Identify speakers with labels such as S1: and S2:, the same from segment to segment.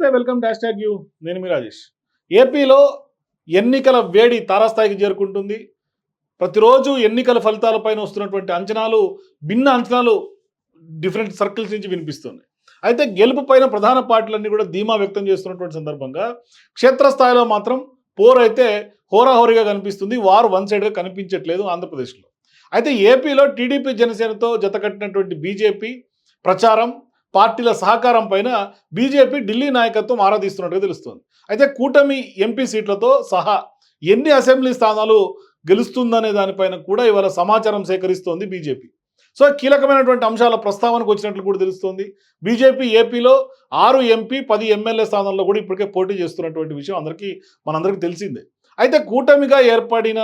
S1: నమస్తే welcome dash tag you. నేను మీ రాజేష్. ఏపీలో ఎన్నికల వేడి తారాస్థాయికి చేరుకుంటుంది. ప్రతిరోజు ఎన్నికల ఫలితాలపైన వస్తున్నటువంటి అంచనాలు భిన్న అంచనాలు డిఫరెంట్ సర్కిల్స్ నుంచి వినిపిస్తుంది అయితే గెలుపు పైన ప్రధాన పార్టీలన్నీ కూడా ధీమా వ్యక్తం చేస్తున్నటువంటి సందర్భంగా క్షేత్రస్థాయిలో మాత్రం పోర్ అయితే హోరాహోరీగా కనిపిస్తుంది. వారు వన్ సైడ్గా కనిపించట్లేదు ఆంధ్రప్రదేశ్లో. అయితే ఏపీలో టీడీపీ జనసేనతో జతకట్టినటువంటి బీజేపీ ప్రచారం పార్టీల సహకారం పైన బీజేపీ ఢిల్లీ నాయకత్వం ఆరాధిస్తున్నట్టుగా తెలుస్తుంది. అయితే కూటమి ఎంపీ సీట్లతో సహా ఎన్ని అసెంబ్లీ స్థానాలు గెలుస్తుందనే దానిపైన కూడా ఇవాళ సమాచారం సేకరిస్తోంది బీజేపీ. సో కీలకమైనటువంటి అంశాల ప్రస్తావనకు వచ్చినట్లు కూడా తెలుస్తోంది. బీజేపీ ఏపీలో ఆరు ఎంపీ పది ఎమ్మెల్యే స్థానాల్లో కూడా ఇప్పటికే పోటీ చేస్తున్నటువంటి విషయం అందరికీ మనందరికీ తెలిసిందే. అయితే కూటమిగా ఏర్పడిన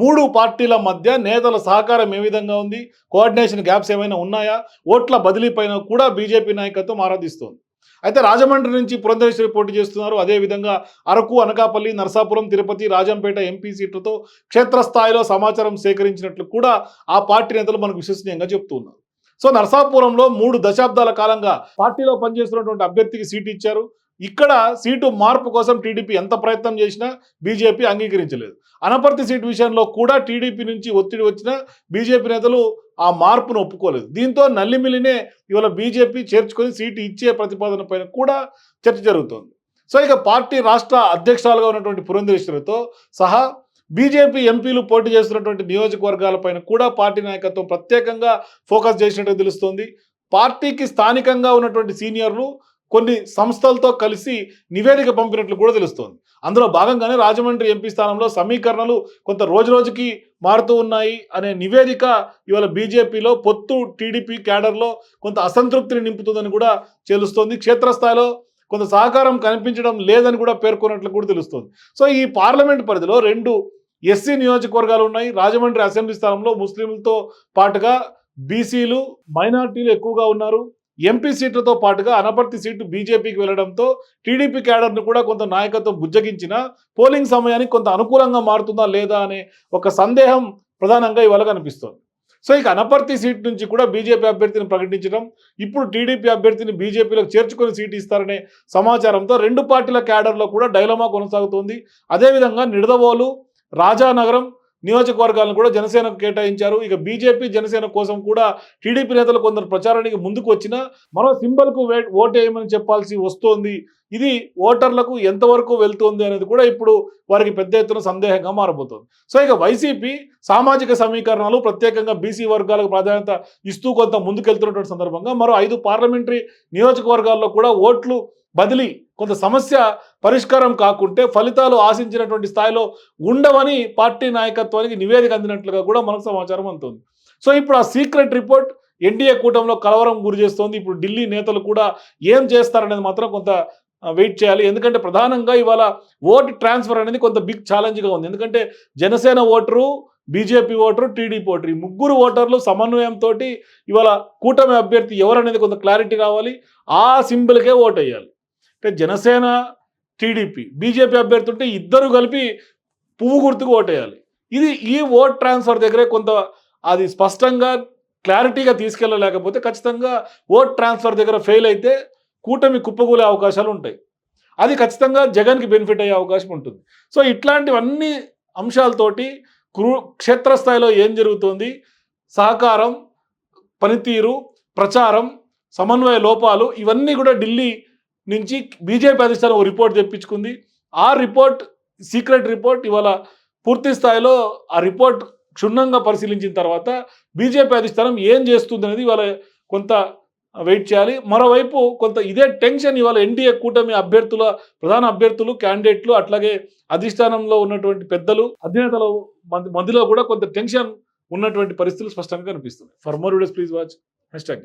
S1: మూడు పార్టీల మధ్య నేతల సహకారం ఏ విధంగా ఉంది? కోఆర్డినేషన్ గ్యాప్స్ ఏమైనా ఉన్నాయా? ఓట్ల బదిలీ పైన కూడా బీజేపీ నాయకత్వం ఆరాధిస్తోంది. అయితే రాజమండ్రి నుంచి పురంధరేశ్వరి పోటీ చేస్తున్నారు. అదేవిధంగా అరకు అనకాపల్లి నరసాపురం తిరుపతి రాజంపేట ఎంపీ సీట్లతో క్షేత్రస్థాయిలో సమాచారం సేకరించినట్లు కూడా ఆ పార్టీ నేతలు మనకు విశ్వసనీయంగా చెప్తున్నారు. సో నరసాపురంలో మూడు దశాబ్దాల కాలంగా పార్టీలో పనిచేస్తున్నటువంటి అభ్యర్థికి సీటు ఇచ్చారు. ఇక్కడ సీటు మార్పు కోసం టీడీపీ ఎంత ప్రయత్నం చేసినా బీజేపీ అంగీకరించలేదు. అనపర్తి సీటు విషయంలో కూడా టీడీపీ నుంచి ఒత్తిడి వచ్చినా బీజేపీ నేతలు ఆ మార్పును ఒప్పుకోలేదు. దీంతో నల్లిమిలినే ఇవాళ బీజేపీ చేర్చుకొని సీటు ఇచ్చే ప్రతిపాదన పైన కూడా చర్చ జరుగుతోంది. సో ఇక పార్టీ రాష్ట్ర అధ్యక్షురాలుగా ఉన్నటువంటి పురంధరేశ్వరితో సహా బీజేపీ ఎంపీలు పోటీ చేస్తున్నటువంటి నియోజకవర్గాలపైన కూడా పార్టీ నాయకత్వం ప్రత్యేకంగా ఫోకస్ చేసినట్టు తెలుస్తోంది. పార్టీకి స్థానికంగా ఉన్నటువంటి సీనియర్లు కొన్ని సంస్థలతో కలిసి నివేదిక పంపినట్లు కూడా తెలుస్తోంది. అందులో భాగంగానే రాజమండ్రి ఎంపీ స్థానంలో సమీకరణలు కొంత రోజు రోజుకి మారుతూ ఉన్నాయి అనే నివేదిక ఇవాళ బీజేపీలో పొత్తు టీడీపీ క్యాడర్లో కొంత అసంతృప్తిని నింపుతుందని కూడా తెలుస్తోంది. క్షేత్రస్థాయిలో కొంత సహకారం కనిపించడం లేదని కూడా పేర్కొన్నట్లు కూడా తెలుస్తోంది. సో ఈ పార్లమెంట్ పరిధిలో రెండు ఎస్సీ నియోజకవర్గాలు ఉన్నాయి. రాజమండ్రి అసెంబ్లీ స్థానంలో ముస్లింలతో పాటుగా బీసీలు మైనార్టీలు ఎక్కువగా ఉన్నారు. ఎంపీ సీట్లతో పాటుగా అనపర్తి సీటు బీజేపీకి వెళ్ళడంతో టీడీపీ క్యాడర్ను కూడా కొంత నాయకత్వం బుజ్జగించిన పోలింగ్ సమయానికి కొంత అనుకూలంగా మారుతుందా లేదా అనే ఒక సందేహం ప్రధానంగా ఇవాళ కనిపిస్తోంది. సో ఇక అనపర్తి సీట్ నుంచి కూడా బీజేపీ అభ్యర్థిని ప్రకటించడం ఇప్పుడు టీడీపీ అభ్యర్థిని బీజేపీలోకి చేర్చుకొని సీటు ఇస్తారనే సమాచారంతో రెండు పార్టీల క్యాడర్లో కూడా డైలమా కొనసాగుతోంది. అదేవిధంగా నిడదవోలు రాజానగరం నియోజకవర్గాలను కూడా జనసేనకు కేటాయించారు. ఇక బీజేపీ జనసేన కోసం కూడా టీడీపీ నేతలు కొందరు ప్రచారానికి ముందుకు వచ్చినా మరో సింబల్కు ఓటేయమని చెప్పాల్సి వస్తోంది. ఇది ఓటర్లకు ఎంతవరకు వెళ్తుంది అనేది కూడా ఇప్పుడు వారికి పెద్ద ఎత్తున సందేహంగా మారబోతుంది. సో ఇక వైసీపీ సామాజిక సమీకరణాలు ప్రత్యేకంగా బీసీ వర్గాలకు ప్రాధాన్యత ఇస్తూ కొంత ముందుకెళ్తున్నటువంటి సందర్భంగా మరో ఐదు పార్లమెంటరీ నియోజకవర్గాల్లో కూడా ఓట్లు బదిలీ కొంత సమస్య పరిష్కారం కాకుంటే ఫలితాలు ఆశించినటువంటి స్థాయిలో ఉండవని పార్టీ నాయకత్వానికి నివేదిక అందినట్లుగా కూడా మనకు సమాచారం అందుతుంది. సో ఇప్పుడు ఆ సీక్రెట్ రిపోర్ట్ ఎన్డీఏ కూటమిలో కలవరం గురి చేస్తోంది. ఇప్పుడు ఢిల్లీ నేతలు కూడా ఏం చేస్తారనేది మాత్రం కొంత వెయిట్ చేయాలి. ఎందుకంటే ప్రధానంగా ఇవాళ ఓటు ట్రాన్స్ఫర్ అనేది కొంత బిగ్ ఛాలెంజ్గా ఉంది. ఎందుకంటే Janasena voter BJP voter TDP voter. ఈ ముగ్గురు ఓటర్లు సమన్వయంతో ఇవాళ కూటమి అభ్యర్థి ఎవరనేది కొంత క్లారిటీ కావాలి ఆ సింబల్కే ఓటు వేయాలి అంటే జనసేన టీడీపీ బీజేపీ అభ్యర్థి ఉంటే ఇద్దరు కలిపి పువ్వు గుర్తుకు ఓటేయాలి. ఇది ఈ ఓట్ ట్రాన్స్ఫర్ దగ్గరే కొంత అది స్పష్టంగా క్లారిటీగా తీసుకెళ్ళలేకపోతే ఖచ్చితంగా ఓట్ ట్రాన్స్ఫర్ దగ్గర ఫెయిల్ అయితే కూటమి కుప్పగూలే అవకాశాలు ఉంటాయి. అది ఖచ్చితంగా జగన్కి బెనిఫిట్ అయ్యే అవకాశం ఉంటుంది. సో ఇట్లాంటివన్నీ అంశాలతోటి క్రూ క్షేత్రస్థాయిలో ఏం జరుగుతుంది? సహకారం పనితీరు ప్రచారం సమన్వయ లోపాలు ఇవన్నీ కూడా ఢిల్లీ నుంచి బీజేపీ అధిష్టానం ఒక రిపోర్ట్ తెప్పించుకుంది. ఆ రిపోర్ట్ సీక్రెట్ రిపోర్ట్ ఇవాళ పూర్తి స్థాయిలో ఆ రిపోర్ట్ క్షుణ్ణంగా పరిశీలించిన తర్వాత బీజేపీ అధిష్టానం ఏం చేస్తుంది అనేది ఇవాళ కొంత వెయిట్ చేయాలి. మరోవైపు కొంత ఇదే టెన్షన్ ఇవాళ ఎన్డీఏ కూటమి అభ్యర్థుల ప్రధాన అభ్యర్థులు క్యాండిడేట్లు అట్లాగే అధిష్టానంలో ఉన్నటువంటి పెద్దలు అధినేతల మధ్య- మధ్యలో కూడా కొంత టెన్షన్ ఉన్నటువంటి పరిస్థితులు స్పష్టంగా కనిపిస్తున్నాయి. For more videos please watch hashtag